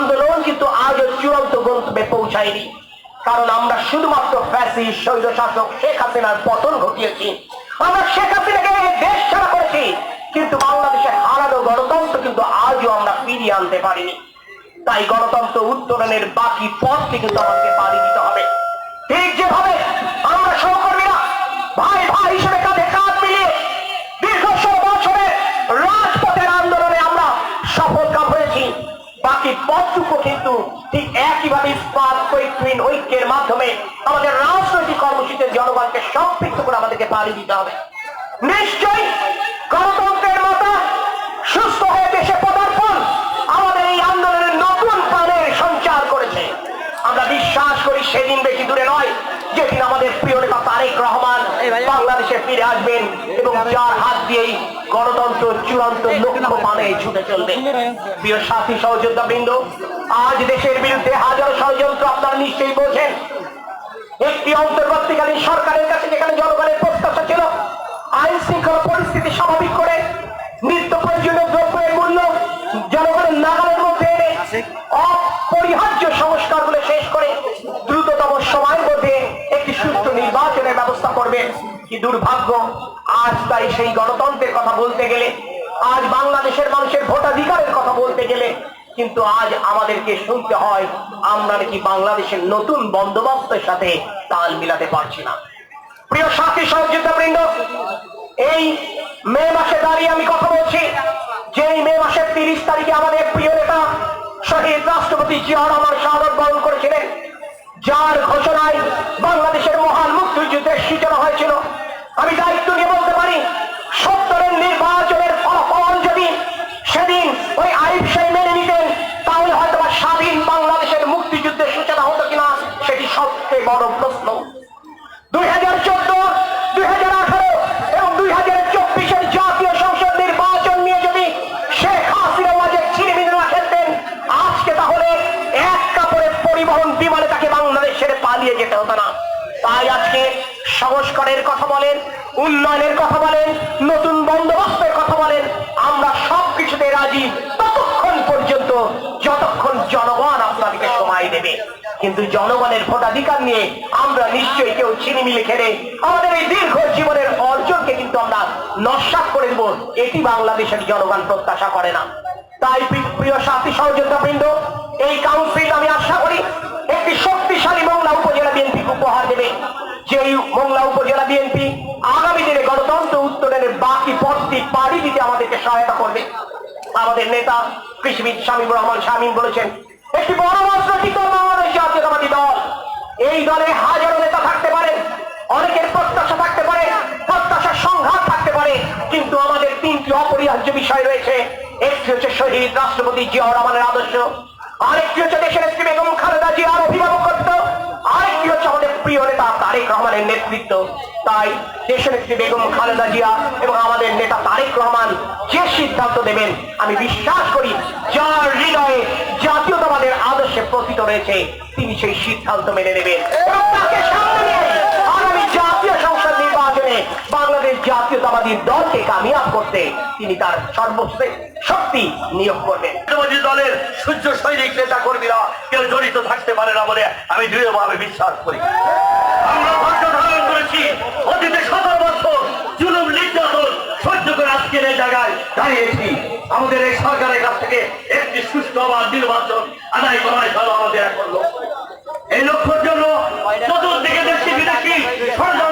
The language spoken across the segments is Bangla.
আন্দোলন কিন্তু আজও চূড়ান্ত গন্তব্যে পৌঁছায়নি। কারণ আমরা শুধুমাত্র ফ্যাসি শৈল শাসক শেখ হাসিনার পতন ঘটিয়েছি। আমরা শেখ হাসিনাকে দেশ ছাড়া করেছি। কিন্তু বাংলাদেশের হারানো গণতন্ত্র কিন্তু আজও আমরা ফিরিয়ে আনতে পারিনি। তাই গণতন্ত্র উত্তরণের বাকি পথটি কিন্তু আমাদেরকে পাড়ি দিতে হবে। ঠিক যেভাবে আমরা সহকর্মীরা ভাই ভাই হিসেবে ঠিক একইভাবে ঐক্যের মাধ্যমে আমাদের রাজনৈতিক কর্মসূচিতে জনগণকে সম্পৃক্ত করে আমাদেরকে পাড়ি দিতে হবে। নিশ্চয়ই গণতন্ত্রের মাতা সুস্থ হয়ে দেশে পদার্পণ আমাদের এই আন্দোলনের নতুন প্রাণের সঞ্চার করেছে। আমরা বিশ্বাস করি সেদিন বেশি দূরে নয় যেদিন আমাদের প্রিয় নেতা তারেক রহমান বাংলাদেশে ফিরে আসবেন এবং যার হাত দিয়েই গণতন্ত্র চূড়ান্ত লক্ষ্য মানে ছুটে চলবে। প্রিয় সাথী সহযোদ্ধা বৃন্দ আজ দেশের বিরুদ্ধে হাজারো ষড়যন্ত্র আপনারা নিশ্চয়ই বোঝেন। একটি অন্তর্বর্তীকালীন সরকারের কাছে যেখানে জনগণের প্রত্যাশা ছিল আইন শৃঙ্খলা পরিস্থিতি স্বাভাবিক করে নিত্য প্রয়োজনীয় দ্রব্যের মূল্য জনগণের নাগালের মধ্যে এনে অপরিহার্য সংস্কারগুলো শেষ করে দ্রুততম সময়ের মধ্যে একটি সুষ্ঠু নির্বাচনের ব্যবস্থা করবেন কি দুর্ভাগ্য? আজ তাই সেই গণতন্ত্রের কথা বলতে গেলে, আজ বাংলাদেশের মানুষের ভোটাধিকারের কথা বলতে গেলে, কিন্তু আজ আমাদেরকে শুনতে হয়, আমরা নাকি বাংলাদেশের নতুন বন্দোবস্তের সাথে তাল মিলাতে পারছি না। প্রিয় সাথী সহযোদ্ধা বৃন্দ এই মে মাসে দাঁড়িয়ে আমি কথা বলছি। যে এই মে মাসের তিরিশ তারিখে আমাদের প্রিয় নেতা শহীদ রাষ্ট্রপতি জিয়া রহমান শাহাদত বরণ করেছিলেন, যার ঘোষণায় বাংলাদেশের মহান মুক্তিযুদ্ধের সূচনা হয়েছিল, আমি দায়িত্ব নিয়ে বলতে পারি, সত্তরের নির্বাচনের ফলাফল যদি সেদিন ওই আরিফ সাহেব মেনে নিতেন, তাহলে হয়তো স্বাধীন বাংলাদেশের মুক্তিযুদ্ধের সূচনা হতো কিনা, সেটি সবচেয়ে বড় প্রশ্ন। তাই আজকে সংস্কারের কথা বলেন, উন্নয়নের কথা বলেন, নতুন বন্দোবস্তের কথা বলেন, আমরা সব কিছুতে রাজি ততক্ষণ পর্যন্ত, যতক্ষণ জনগণ আপনাদেরকে সময় দেবে। কিন্তু জনগণের ভোটাধিকার নিয়ে আমরা নিশ্চয়ই কেউ ছিনিমিলি খেলে আমাদের এই দীর্ঘ জীবনের অর্জনকে কিন্তু আমরা নস্বাত করে দেব। এটি বাংলাদেশের জনগণ প্রত্যাশা করে না। তাই প্রিয় সাথী সহযোদ্ধা বৃন্দ এই কাউন্সিল আমি আশা করি একটি শক্তিশালী মোংলা উপজেলা বিএনপি উপহার দেবে। যেই মোংলা উপজেলা বিএনপি আগামী দিনে গণতন্ত্র উত্তরণের বাকি পথটি পাড়ি দিতে আমাদেরকে সহায়তা করবে। আমাদের নেতা কৃষিবিদ শামীম রহমান শামীম বলেছেন, একটি বড় রাজনৈতিক দল বাংলাদেশ জাতীয়তাবাদী দল। এই দলে হাজারো নেতা থাকতে পারে, অনেকের প্রত্যাশা থাকতে পারে, প্রত্যাশার সংঘাত থাকতে পারে, কিন্তু আমাদের তিনটি অপরিহার্য বিষয় রয়েছে। একটি হচ্ছে শহীদ রাষ্ট্রপতি জিয়াউর রহমানের আদর্শ আরেকটি হচ্ছে দেশের বেগম খালেদা আরেকটি হচ্ছে আমাদের প্রিয় নেতা তারেক রহমানের নেতৃত্ব। তাই দেশের বেগম খালেদা জিয়া এবং আমাদের নেতা তারেক রহমান যে সিদ্ধান্ত দেবেন, আমি বিশ্বাস করি যার হৃদয়ে জাতীয়তাবাদের আদর্শে প্রতীত রয়েছে, তিনি সেই সিদ্ধান্ত মেনে নেবেন। এবং তাকে সামনে নিয়ে আগামী জাতীয় সংসদ নির্বাচনে বাংলাদেশ জাতীয়তাবাদী দলকে কামিয়াব করতে তিনি তার সর্বশ্রেষ্ঠ শক্তি নিয়োগ করবেন। জাতীয়বাদী দলের সূর্য সৈনিক নেতা কর্মীরা কেউ জড়িত থাকতে পারে না বলে আমি দৃঢ়ভাবে বিশ্বাস করি। আমরা ধৈর্য ধারণ করেছি। অতীতে সতেরো বছর জুলুম, নির্যাতন সহ্য করে আজকের এই জায়গায় দাঁড়িয়েছি। আমাদের এই সরকারের কাছ থেকে একটি সুস্থ আবার নির্বাচন আদায় করাই হলো আমাদের এখন লক্ষ্য। এই লক্ষ্যের জন্য চতুর্দিকে দেশি বিদেশি চলছে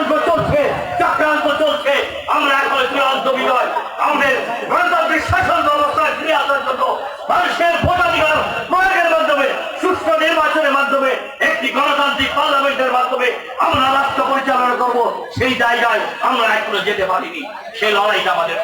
আমরা এখন চূড়ান্ত বিজয় আমাদের গণতান্ত্রিক শাসন ব্যবস্থায় ফিরে আসার জন্য মানুষের ভোটাধিকার প্রয়োগের মাধ্যমে, সুষ্ঠু নির্বাচনের মাধ্যমে, একটি গণতান্ত্রিক পার্লামেন্টের মাধ্যমে আমরা রাষ্ট্র পরিচালনা করব। সেই জায়গায় আমরা এখনও যেতে পারিনি। সেই লড়াইটা আমাদের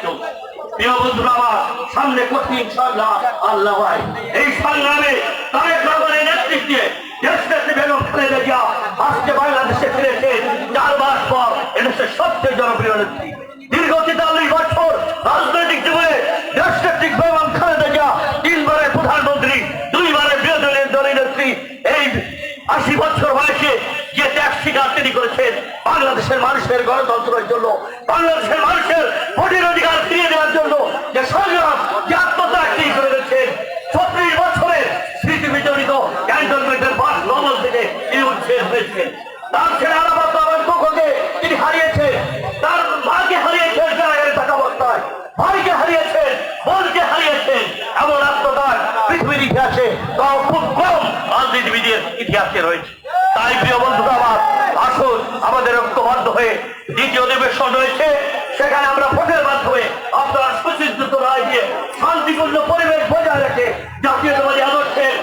এদেশের সবচেয়ে জনপ্রিয় নেত্রী। দীর্ঘ তেতাল্লিশ বছর রাজনৈতিক জীবনে নেত্রী বেগম খালেদা জিয়া তিনবারের প্রধানমন্ত্রী, দুইবারের বিরোধী দলীয় নেত্রী। এই আশি বছর বয়সে যে ত্যাগ স্বীকার তিনি করেছেন, বাংলাদেশের মানুষের গণতন্ত্রের জন্য, বাংলাদেশের মানুষের ভোটের অধিকার ফিরিয়ে দেওয়ার জন্য, যে সংগ্রাম ইতিহাসে রয়েছে। তাই প্রিয় বন্ধুরা আমার আসুন, আমাদের ঐক্যবদ্ধ হয়ে দ্বিতীয় অধিবেশন রয়েছে। সেখানে আমরা ভোটের মাধ্যমে আপনারা সুচিন্তিত রায় দিয়ে শান্তিপূর্ণ পরিবেশ বজায় রেখে জাতীয়তাবাদী আদর্শের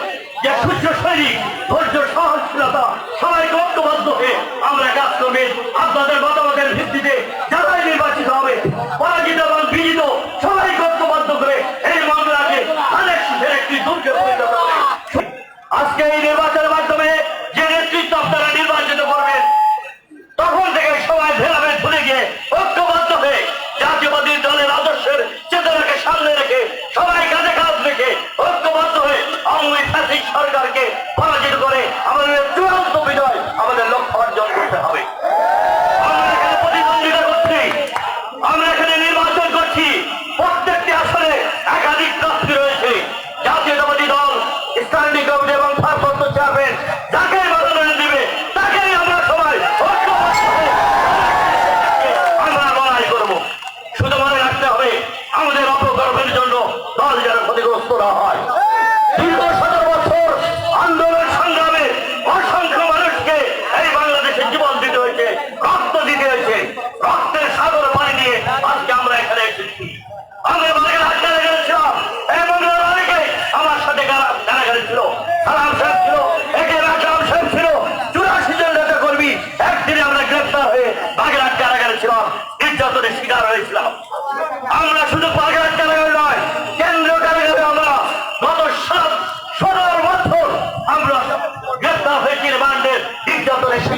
যে সূর্য সৈনিক, ধৈর্য, সহনশীলতা, সবাইকে ঐক্যবদ্ধ হয়ে আমরা কাজ করবেন। আপনাদের মতামতের ভিত্তিতে যারাই নির্বাচিত হবে, পরাজিত ফ্যাসিস্ট সরকারকে পরাজিত করে আমাদের চূড়ান্ত বিজয় আমাদের লক্ষ্য অর্জন করতে হবে আমরা এখানে প্রতিদ্বন্দ্বিতা করছি আমরা এখানে নির্বাচন করছি প্রত্যেকটি আসনে একাধিক প্রার্থী রয়েছে জাতীয়তাবাদী দল স্ট্যান্ডিং কমিটি এবং ভারপ্রাপ্ত চেয়ারম্যান যাকে মনোনয়ন দিবে তাকেই আমরা সবাই ঐক্যবদ্ধ হয়ে আমরা লড়াই করব শুধু মনে রাখতে হবে আমাদের অপকর্মের জন্য দল যেন ক্ষতিগ্রস্ত না হয় দীর্ঘ সতেরো বছর আন্দোলন সংগ্রামে অসংখ্য মানুষকে এই বাংলাদেশে জীবন দিতে হয়েছে রক্ত দিতে হয়েছে রক্তের সাগর পানি দিয়ে আজকে আমরা এখানে এসেছি আমরা বাগেরহাট কারাগারে ছিলাম এই মঙ্গলার অনেকে আমার সাথে কারা- কারাগারে ছিল সালাম সাহেব ছিল একে রাখাম সাহেব ছিল চুরাশি জন নেতা কর্মী একদিনে আমরা গ্রেফতার হয়ে বাগেরহাট কারাগারে ছিলাম নির্যাতনের শিকার হয়েছিলাম আমরা শুধু বাগেরহাট কারাগারে নয় কেন্দ্রীয় কারাগারে আমরা গত সাত সতেরো বছর আমরা গ্রেফতার হয়েছি রিমান্ডের